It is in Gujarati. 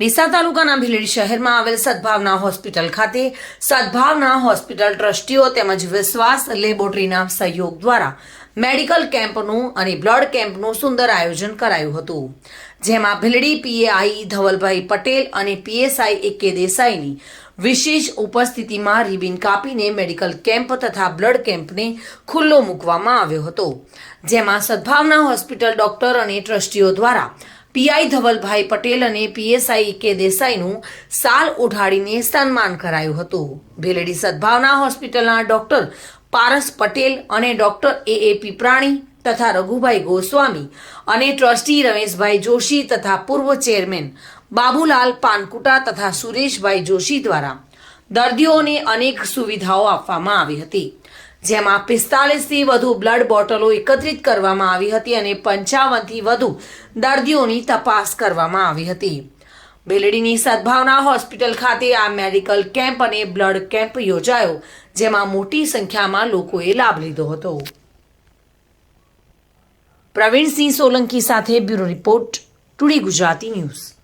ડીસા તાલુકાના ભીલડી શહેરમાં આવેલ સદભાવના હોસ્પિટલ ખાતે સદભાવના હોસ્પિટલ ટ્રસ્ટીઓ તેમજ વિશ્વાસ લેબોરેટરીના સહયોગ દ્વારા મેડિકલ કેમ્પનું અને બ્લડ કેમ્પનું સુંદર આયોજન કરાયું હતું. જેમાં ભીલડી પીએઆઈ ધવલભાઈ પટેલ અને પીએસઆઈ એ કે દેસાઈની વિશેષ ઉપસ્થિતિમાં રિબિન કાપીને મેડિકલ કેમ્પ તથા બ્લડ કેમ્પને ખુલ્લો મૂકવામાં આવ્યો હતો. જેમાં સદભાવના હોસ્પિટલ ડોક્ટર અને ટ્રસ્ટીઓ દ્વારા પીઆઈ ધવલભાઈ પટેલ અને પીએસઆઈ કે દેસાઈનું સાલ ઉઢાડીને સન્માન કરાયું હતું. ભેલેડી સદભાવના હોસ્પિટલના ડોક્ટર પારસ પટેલ અને ડોક્ટર એ એ પીપરાણી તથા રઘુભાઈ ગોસ્વામી અને ટ્રસ્ટી રમેશભાઈ જોશી તથા પૂર્વ ચેરમેન બાબુલાલ પાનકુટા તથા સુરેશભાઈ જોશી દ્વારા દર્દીઓને અનેક સુવિધાઓ આપવામાં આવી હતી. જેમાં પિસ્તાલીસથી વધુ બ્લડ બોટલો એકત્રિત કરવામાં આવી હતી અને પંચાવનથી વધુ દર્દીઓની તપાસ કરવામાં આવી હતી. બેલડીની સદભાવના હોસ્પિટલ ખાતે આ મેડિકલ કેમ્પ અને બ્લડ કેમ્પ યોજાયો, જેમાં મોટી સંખ્યામાં લોકોએ લાભ લીધો હતો. પ્રવીણસિંહ સોલંકી સાથે bureau report, today Gujarati news.